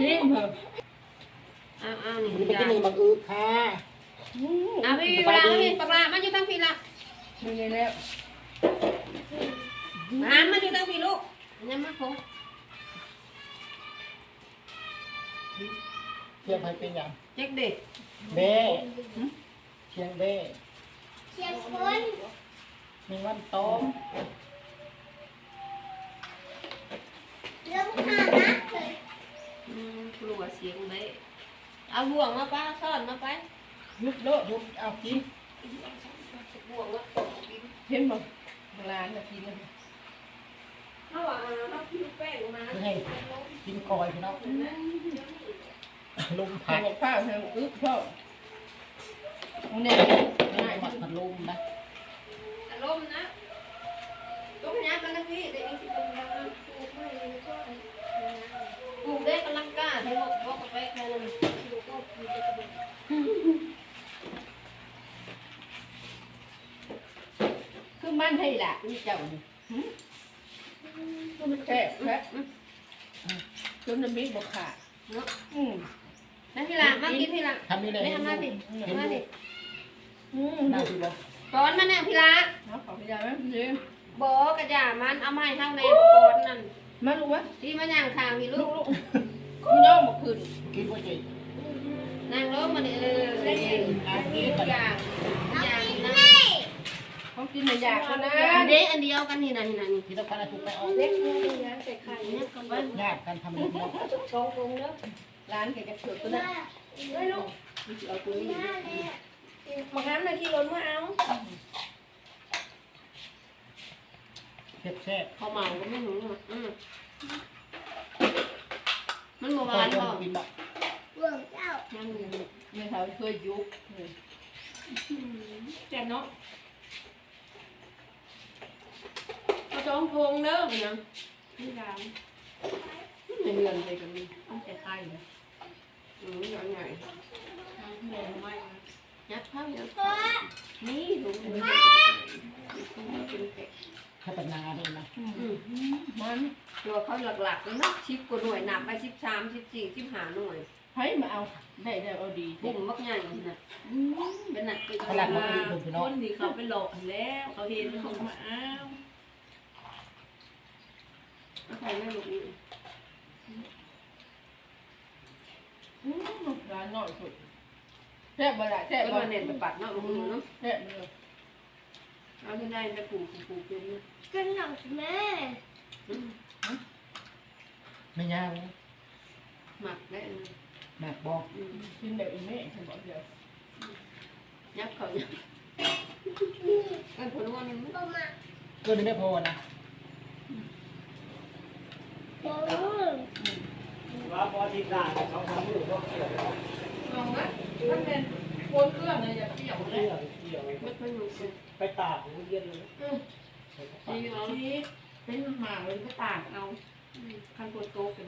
ชิมเหอะอ้าวอ้าวนี่มันเป็นยาที่นี่บังอึค่ะอะพี่เวลาพี่ปลามาอยู่ทั้งพี่ละนี่นี่แล้วมามาอยู่ทั้งพี่ลูกยังมาคงเทียบให้เป็นอย่างเจ๊กเด็กเบ้เชียงเบ้เชียงคนมีวันโตม กลัวเสียงไหมเอาบ่วงมาป้าซ่อนมาไปยุบโลดยุบเอากินบ่วงมาตกกินเห็นบ่ร้านน่ะกินเลยเขาว่าเขาพิ้วแป้งมาเพื่อให้กินคอยพี่น้องลมผัพัดดข้าวทางอึพ่อมึงเนี่ยลง่ายมพัดลมนะอารมณ์นะลูกนี้มันนะพี่เด็กนี่คือเป็นยังปลูก ได้กำลังกล้าที่บอกบอกไปแค่นั้นคือมันให้ละนี่เจ้านี่คือมันแค่แค่จนน้ำพริกบ่ขาดเนาะอืมนั่นพี่ละมากินพี่ละทำนี่เลยไม่ทำหน้าดิทำหน้าดิอืมหน้าที่บ่ก้อนมันเนี่ยพี่ละเอาขอพยาไหมพี่บอกกระยามันเอาไม้เท่าในก้อนนั่น มาลูกวะที่มันย่างทางพี่ลูลูกกลูกคุณย่อมาขึ้นกินว่าจีนั่งล้มมาเนี่ยเออได้ยินทุกอย่างทุกอย่างนะเขากินในอยากคนนะอันเด็กอันเดียวกันนี่นะนี่นะนี่กินแล้วพันธุ์ถูกไปออกเล็กนี่นะใส่ไข่เนี่ยกับบ้านญาติกันทำเองเนาะสององค์เนาะร้านแกจะเกิดตัวหนั้นน้าได้ลูกเอาตัวนี้หน้าเลยมาห้ามนาทีล้นมาเอา แซ่บแซ่บเขาเมาก็ไม่หนูอะอืมมันโบๆราณพพ่ออกินแบบเบื้องเจ้ายังอยู่เนี่ยเขาเคยยุกเลยแจ่มเนาะเอาสองพวงเด้อเนี่ยนี่ดาวในเรือนไปกันนี่ต้องใส่ไข่นะอืมใหญ่ใหญ่ใหญ่ไม่ยัดเข้ายัดเข้านี่ถุงเป็นเป็ด ข้าวตนาด้วยนะอืมมันตัวเขาหลักๆเลยนะชิปกว่าหน่วยนับไปชิปสามชิปสี่ชิปห้าหน่วยให้มาเอาได้ได้เอาดีบุ่มมักใหญ่นะเป็นหนักเป็นขนาดมันกินคนพี่น้คองนที่เขาไปหลอกแล้วเขาเห็นเขามาอ้าวใครไม่รู้นี่ร้านน้อยสุดแซ่บบ่ละแซ่บก็บ่มาเน็ตไปปัดเนาะมึงเนาะแซ่บเลย เอาที่ได้ไปปลูกปลูกเป็นกันหนังแม่ไม่ยากเลยหมักได้แม่บอกกินแบบอีแม่ฉันบอกเดียวยักเขายักกันผลวันนี้ก็มาเกินไม่พอนะโอ้ว่าพอที่กลางเขาทำอยู่ก็เกี่ยวลองนะถ้าเป็นคนเครื่องเนี่ยอย่าเปรี้ยวเลยเกี่ยวเกี่ยว ไม่ค่อยรู้สึก ไปตากหูเย็นเลยดีเอาทีเป็นหมากเลยก็ต่างเอาคันปวดโตกัน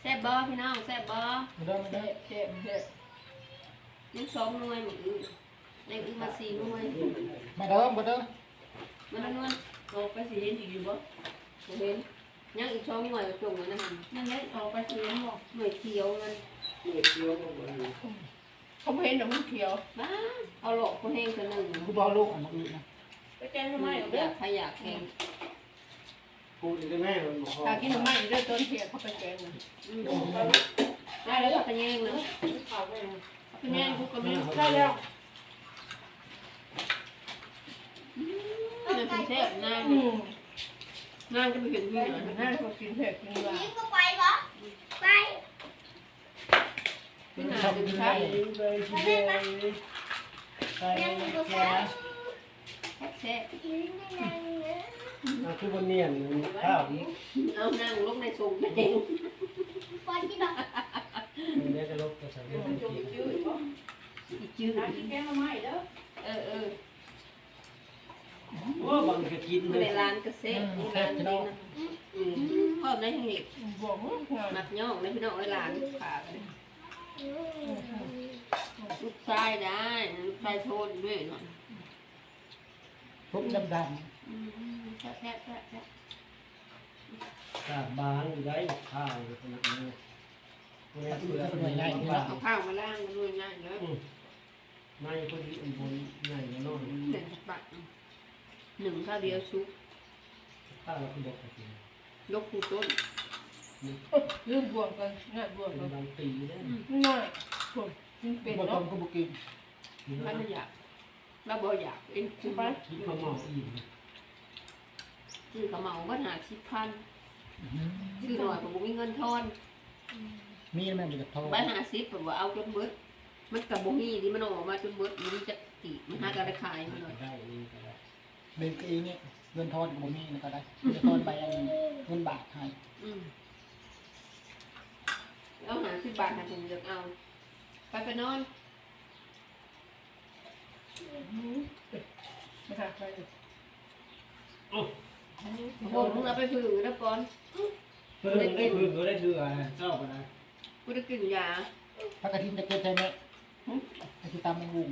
แซ่บบ่พี่น้องแซ่บบ่ไม่ได้ไม่แซ่ได้บแซ่บแซ่บยังสองหน่วยหมดอื่นในอื่นมาสี่หน่วยมาเด้อมาเด้อมันนวลเขาไปสิเห็นอีกอยู่บ่เห็นยังอีกสองหน่วยจงไว้นะนั่นแหละเอาไปเสียงบอกหน่วยเขียวมันเกี่ยวก็เหมือน เขาไม่เห็นหรอกมันเขียวบ้าเอาหลอกคนแห้งคนหนึ่งกูบอกลูกอะมาอื่นนะไปแกงทำไมเอาอเด้อยากใครอยากแข่งพูดได้แม่มันบอกถ้ากินหน่อไม้เด้อต้นเทียเขาไปแกงมันได้แล้วก็แย่งเนาะเป็นแม่กูก็ไม่ได้แล้วมันเป็นแซ่บนางอืมนางจะไปเห็นพี่น่าหน่อยน่าเขากินเผ็ดกินหวานนี่ก็ไปปะไป พี่นาชอบเป็นกินใช่ได้เลยชิเดยใส่ยังบนได้นานเนื้อคือวันเนียนข้าวนี้เอานั่งลงในทรงไปเองปอนที่ดอกมันนี้จะลบกระสับกระส่ายอีจืดน่ากินแกงหน่อไม้เด้อเออเออว่าบางก็กินมาเลในยร้านก็แซ่บร้านนี้นะพ่อได้ทั้งเห็ดบอกว่ามักย่องในพี่น้องไอ้หลานขาเลย ลูกชายได้ลูกชายโทษด้วยเนาะทุบดำดแซ่บแซ่บแซ่บแซ่บสาบานอยู่ได้ข้าวอยู่ขนาดนี้เวลาเปลือกเป็นหน่วยใหญ่ที่ว่าเอาข้าวมาล่างมาด้วยง่ายเลยในพอดีอันบนใหญ่แล้วน้อยหนึ่งบาทหนึ่งข้าวเดียวซุปข้าวเราก็บอกกินยกคูต้น ลืมบวกกันง่ายบวกเป็กันบางปีนะง่ายบวกมันเป็นบ่ต้เนาะมก็บ่กินมันไม่อยากเราบ่อยากเองคือไปคิดข้าวหม้ออีกซื้อกระเหมาก็หาสิบพันซื้อหน่อยผมมีเงินทอน มีแม่บ่จะโทรไปหาสิบผมว่าเอาจนเบิด มันกับบ่มีที่มันออกมาจนเบิดมันจะตีมันหาการขายมันหน่อยได้นี่ก็ได้เบนเองเนี่ยเงินทอนก็บ่มีนะก็ได้จะทอนไปอันเงินบาทให้อืม เอาหาสิบบาทหาผมจะเอา ไปไปนอนไม่หาใครเลยโอ้มึงเอาไปฝึกแล้วก่อนเพิ่งได้เพิ่งก็ได้ถืออะไรเจ้าก็ได้กูจะกินยาพระกฐินจะเก็บใช่ไหมไอ้ที่ตามแมงวุง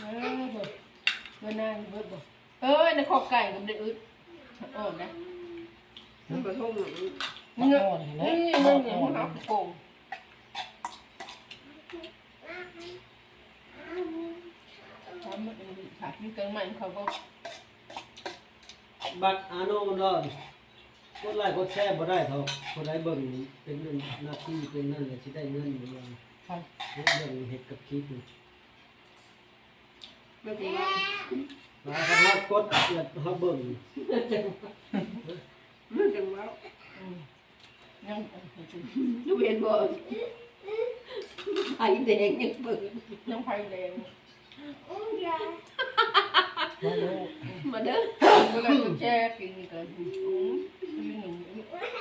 เออเบิดเบิดหน้าเบิดบ่เออในขอบไก่มันได้อึดอ่อนนะมันกระทงหนึ่งมั นอ่อนเห็นไหมนี่มัมันนเหนียวอ่อนหนักโป่งทำมันเป็นขาดที่เกินใหม่เขาก็บัตรอาโนมันรอดกดไลค์กดแชร์บ่ได้เท่าคนได้เบิ่งเป็นเงินหน้าที่เป็นนั่นเลยที่ได้เงินอยู่แล้วเรื่องเห็ดกับคลิปนี่ไม่เป็นไรหลาคณะกดเกิดเฮาเบิ่งไม่เป็นไร ยังยูเวนบอกไอ้แดงยังเปิดยังไฟแดงมาดูมาเด้อเมื่อไรก็แช่กินกันอืมกินหนึ่ง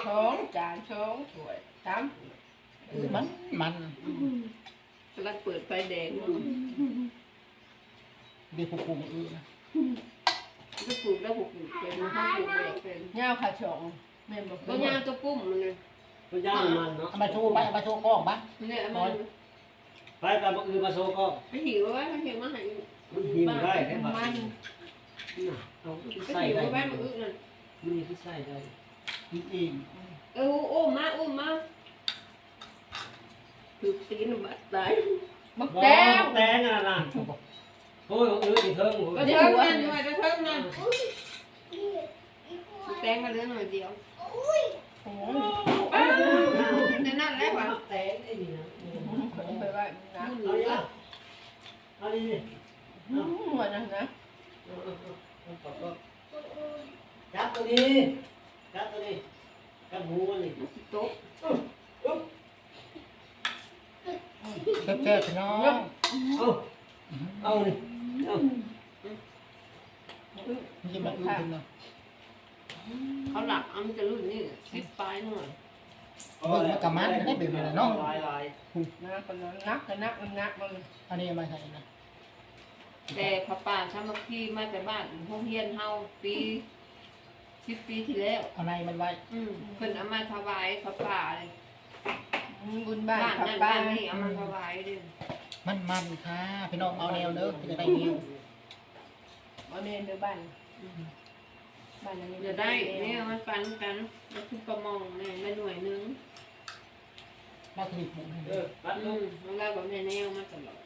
ช้อนจานช้อนถ้วยสามมันมันกำลังเปิดไฟแดงอยู่ดีผู้คุมอือนะก็ปลูกแล้วปลูกเป็นห้องปลูกเป็นย่าขาช่องแม่บอกก็ย่างตัวปุ้มมันเลย ก็ย่างมันเนาะเอามาโชว์ไปเอามาโชว์กล้องปะเนี่ยมันไปกับบักอือมาโซก็ไม่หิวไว้ไม่หิวมาให้มันหิวได้แค่บักมันน่ะเอาก็ใส่หิวได้ไว้มันอึนั่นมันมีที่ใส่ได้กินเองเอออุ้มมาอุ้มมาถูกตีนบัดตายบักว้าแก้ววแตงอะนะโอ้ยบักอืออีเทิงโอ้ก็ยเทิงนั่นด้วยก็เทิงนั่นแตงมาเหลือหน่อยเดียวโอ้ยในนั่นแล้วว่ะแตงไอ้นี่นะไปไว้นะเอาเนี่ยเอานี่นี่หัวนั่นนะจับตัวนี้จับตัวนี้จับหูมันนี่โต๊ะแซ่บๆพี่น้องเอาเอานี่เอามันจะมาอือเป็นนะเขาหลักอันจะรุ่นนี่สิบปลายหน่อย เบิ่งมันกับมันไม่ได้เป็นเลยเนาะ ลายลายนะคนนั้นนักก็นักมันนักมันอันนี้เอามาใส่นะแต่พระป่าทำมาคีมาจากบ้านห้องเฮียนเฮาปีสิบปีที่แล้ว เอาในมันไว้อืมเพิ่นเอามาถวายพระป่าเลยบุญบ้านบ้านขับนั่นบ้าบ้านนนี่เอามาถวายเด้อมันมันค่ะพี่น้องเอาแนวเด้อจะได้แนวเอาเมนเดือบ้าน บ้านนั้นเดี๋ยวได้เนี่ยมันปันกันแล้วคือประมองเนี่ยมาหน่วยหนึงเราผลิตหมูให้เออปัดอืลงมของเราแบบแนวมาตลอด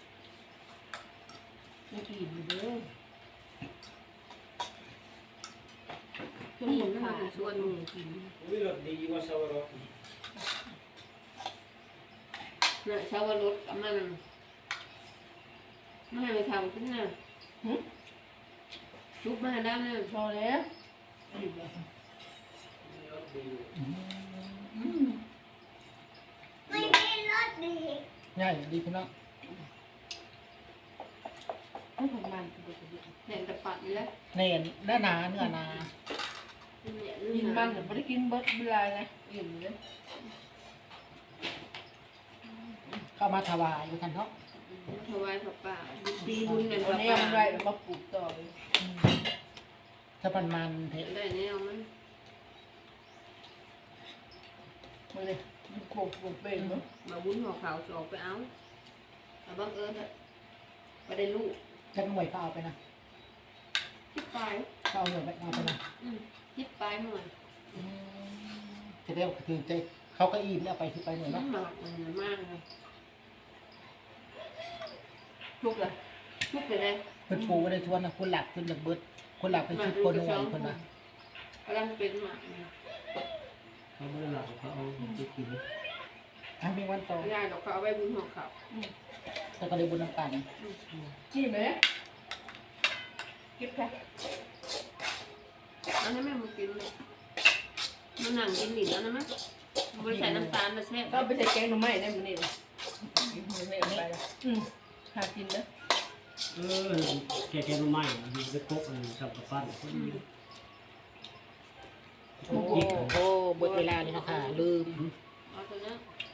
ไม่กี่เด้อทุกคนมันชวนหมูกินวิรถดีกว่าสวรสน่ะชาวรถกับมันไม่ให้ไปทำขึ้นน่ะชุบมาด้านน่ะพอแล้ว ไม่ได้รถดีง่ายดีพี่น้องให้ของมันเห็นแต่ปัดนี่แหละเน่นหน้าหนาเนื้อหนากินมันไม่ได้กินเบิดเวลานะอิ่มเลยเข้ามาถวายอยู่กันเนาะถวายพระป่าตีบุญกันพเอาระแนป่าวไรมาปลูกต่อ เลยถ้ามันมันเถอะได้แนวมันมาเลยมันโขกโขกเป็นเนาะมาบุญหัวขาวสอกไปเอาแต่บังเอิญอะไปได้ลูกจักหน่วยก็เอาไปนะคิดปลายก็เอาหน่วยไปเอาไปนะคิดปลายหน่อยอืมเรียกคือใจเขาก็อิ่มแล้วไปที่ไปหน่อยน้เนาะหมากมันมากเลยทุกข์เลยทุกไปเลยเพิ่นปูไว้ในชวนนะคนหลักคนจากเบิด คนหลักเป็นชุดคนหน่วยคนน่ะกำลังเป็นหมากเนี่ยเขาไม่ได้หลับเขาเอาไปกินอะมีวันต่อยายดอกเขาเอาไว้บนหัวเขาแต่ก็เลยบนน้ำตาลนี่ไหมเก็บแค่เอาให้แม่มากินเลยมันหนังกินหนิแล้วนะมั้ยบริใส่น้ำตาลมาแซ่บก็ไปใส่แกงหน่อไม้ได้มื้อนี้เลยไม่เอาไปละอืมหากินเด้อ เออแกแกมาใหม่อยู่ไปกกอันกับกระปั้นคนนี้โอ้โหโอ้เบิดเวลานี่นะคะลืมเอาตัวนี้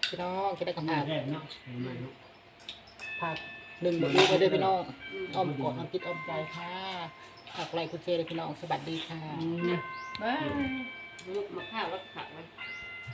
พี่น้องคิดได้กับมาอาแรกเนาะใหม่เนาะผักหนึ่งบดีไปด้วยพี่น้องอืมอ้อมกอดอ้อมคิดอ้อมใจค่ะผักไรคุณเจเลยพี่น้องสวัสดีค่ะบาย ลูกมะพร้าววัดผักไว้